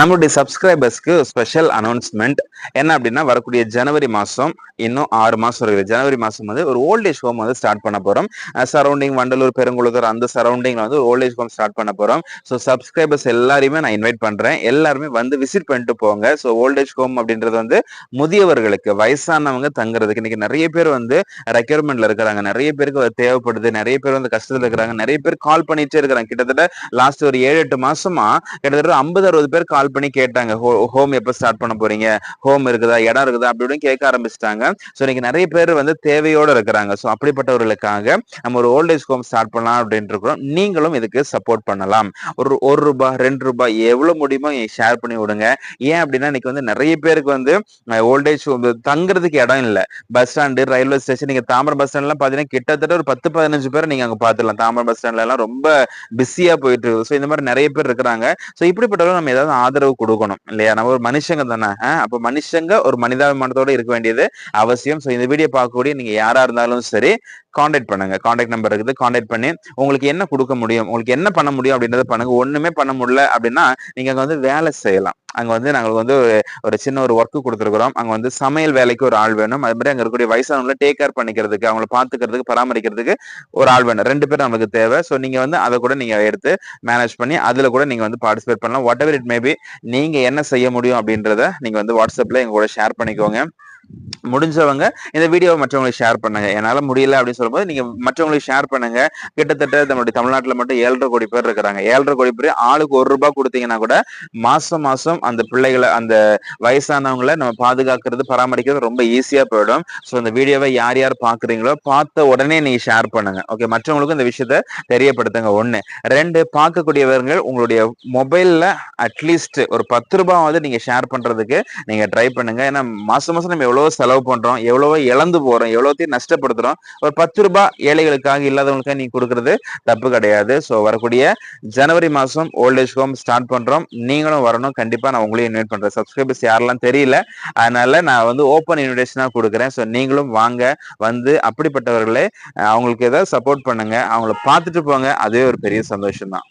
நம்மளுடைய சப்ஸ்கிரைபர்ஸ்க்கு special announcement என்ன அப்படின்னா வரக்கூடிய ஜனவரி மாசம் இன்னும் ஆறு மாசம் இருக்குது. ஜனவரி மாதம் வந்து ஒரு ஓல்டேஜ் ஹோம் வந்து ஸ்டார்ட் பண்ண போறோம். சரௌண்டிங் வண்டலூர் பெருங்குளத்தூர் அந்த சரௌண்டிங்கில் வந்து ஒரு ஓல்டேஜ் ஹோம் ஸ்டார்ட் பண்ண போறோம். ஸோ சப்ஸ்கிரைபர்ஸ் எல்லாரையுமே நான் இன்வைட் பண்றேன். எல்லாருமே வந்து விசிட் பண்ணிட்டு போங்க. ஸோ ஓல்டேஜ் ஹோம் அப்படின்றது வந்து முதியவர்களுக்கு வயசானவங்க தங்குறதுக்கு. இன்னைக்கு நிறைய பேர் வந்து ரெக்யர்மெண்ட்ல இருக்கிறாங்க. நிறைய பேருக்கு தேவைப்படுது. நிறைய பேர் வந்து கஷ்டத்துல இருக்கிறாங்க. நிறைய பேர் கால் பண்ணிட்டே இருக்கிறாங்க. கிட்டத்தட்ட லாஸ்ட் ஒரு ஏழு எட்டு மாசமா கிட்டத்தட்ட ஐம்பது அறுபது பேர் கால் பண்ணி கேட்டாங்க ஹோம் எப்போ ஸ்டார்ட் பண்ண போறீங்க? ஹோம் இருக்குதா? இடம் இருக்குதா? அப்படி கேட்க ஆரம்பிச்சிட்டாங்க. ஸோ இன்னைக்கு நிறைய பேர் வந்து தேவையோட இருக்கிறாங்க. ஸோ அப்படிப்பட்டவர்களுக்காக நம்ம ஒரு ஓல்டேஜ் ஹோம் ஸ்டார்ட் பண்ணலாம் அப்படின்ட்டு இருக்கிறோம். நீங்களும் இதுக்கு சப்போர்ட் பண்ணலாம். ஒரு ஒரு ரூபாய் ரெண்டு ரூபாய் எவ்வளவு முடியுமோ ஷேர் பண்ணி விடுங்க. ஏன் அப்படின்னா இன்னைக்கு வந்து நிறைய பேருக்கு வந்து ஓல்டேஜ் தங்குறதுக்கு இடம் இல்லை. பஸ் ஸ்டாண்டு ரயில்வே ஸ்டேஷன் நீங்க தாம்பரம் பஸ் ஸ்டாண்ட்லாம் பாத்தீங்கன்னா கிட்டத்தட்ட ஒரு பத்து பதினஞ்சு பேர் நீங்க அங்க பாத்துக்கலாம் தாம்பரம் பஸ் ஸ்டாண்ட்ல எல்லாம் ரொம்ப பிஸியா போயிட்டு இருக்கு ஸோ இந்த மாதிரி நிறைய பேர் இருக்கிறாங்க. ஸோ இப்படிப்பட்டவங்க நம்ம ஏதாவது ஆதரவு கொடுக்கணும் இல்லையா? நம்ம ஒரு மனுஷங்க தானே அப்ப மனுஷங்க ஒரு மனிதாபிமானத்தோட இருக்க வேண்டியது அவசியம். ஸோ இந்த வீடியோ பார்க்கக்கூடிய நீங்க யாரா இருந்தாலும் சரி காண்டாக்ட் பண்ணுங்க. காண்டாக்ட் நம்பர் இருக்குது. காண்டாக்ட் பண்ணி உங்களுக்கு என்ன கொடுக்க முடியும்? உங்களுக்கு என்ன பண்ண முடியும் அப்படின்றத பண்ணுங்க. ஒண்ணுமே பண்ண முடியல அப்படின்னா நீங்க அங்க வந்து வேலை செய்யலாம். அங்க வந்து நாங்களுக்கு வந்து ஒரு- சின்ன ஒரு ஒர்க்கு கொடுத்துருக்குறோம். அங்க வந்து சமையல் வேலைக்கு ஒரு ஆள் வேணும். அது மாதிரி அங்க இருக்கக்கூடிய வயசானவங்களை டேக் கேர் பண்ணிக்கிறதுக்கு அவங்கள பாத்துக்கிறதுக்கு பராமரிக்கிறதுக்கு ஒரு ஆள் வேணும். ரெண்டு பேரும் நமக்கு தேவை. ஸோ நீங்க வந்து அதை கூட நீங்க எடுத்து மேனேஜ் பண்ணி அதுல கூட நீங்க வந்து பார்ட்டிசிபேட் பண்ணலாம். வாட் எவர் இட் மேபி நீங்க என்ன செய்ய முடியும் அப்படின்றத நீங்க வந்து வாட்ஸ்அப்ல எங்க கூட ஷேர் பண்ணிக்கோங்க. முடிஞ்சவங்க இந்த வீடியோவை மற்றவங்களுக்கு ஷேர் பண்ணுங்க. என்னால் முடியல அப்படின்னு சொல்லும்போது நீங்க மற்றவங்களுக்கு ஷேர் பண்ணுங்க. கிட்டத்தட்ட நம்மளுடைய தமிழ்நாட்டில் மட்டும் ஏழரை கோடி பேர் இருக்கிறாங்க. ஏழரை கோடி பேர் ஆளுக்கு ஒரு ரூபாய் கொடுத்தீங்கன்னா கூட மாசம் மாசம் அந்த பிள்ளைகளை அந்த வயசானவங்களை நம்ம பாதுகாக்கிறது பராமரிக்கிறது ரொம்ப ஈஸியா போயிடும். ஸோ இந்த வீடியோவை யார் யார் பாக்குறீங்களோ பார்த்த உடனே நீங்க ஷேர் பண்ணுங்க. ஓகே மற்றவங்களுக்கும் இந்த விஷயத்த தெரியப்படுத்துங்க. ஒண்ணு. ரெண்டு பார்க்கக்கூடியவர்கள் உங்களுடைய மொபைல்ல அட்லீஸ்ட் ஒரு பத்து ரூபாவது நீங்க ஷேர் பண்றதுக்கு நீங்க ட்ரை பண்ணுங்க. ஏன்னா மாசம் மாசம் நம்ம எவ்வளோ செலவு பண்றோம் எவ்வளவோ இழந்து போறோம் எவ்வளோத்தையும் நஷ்டப்படுத்துறோம். ஒரு பத்து ரூபாய் ஏழைகளுக்காக இல்லாதவங்களுக்காக நீ கொடுக்கறது தப்பு கிடையாது. ஸோ வரக்கூடிய ஜனவரி மாசம் ஓல்டேஜ் ஹோம் ஸ்டார்ட் பண்றோம். நீங்களும் வரணும். கண்டிப்பா நான் உங்களையும் இன்வைட் பண்றேன். சப்ஸ்கிரைபர்ஸ் யாரெல்லாம் தெரியல அதனால நான் வந்து ஓப்பன் இன்விடேஷனா கொடுக்குறேன். ஸோ நீங்களும் வாங்க வந்து அப்படிப்பட்டவர்களே அவங்களுக்கு ஏதாவது சப்போர்ட் பண்ணுங்க. அவங்கள பார்த்துட்டு போங்க. அதுவே ஒரு பெரிய சந்தோஷம் தான்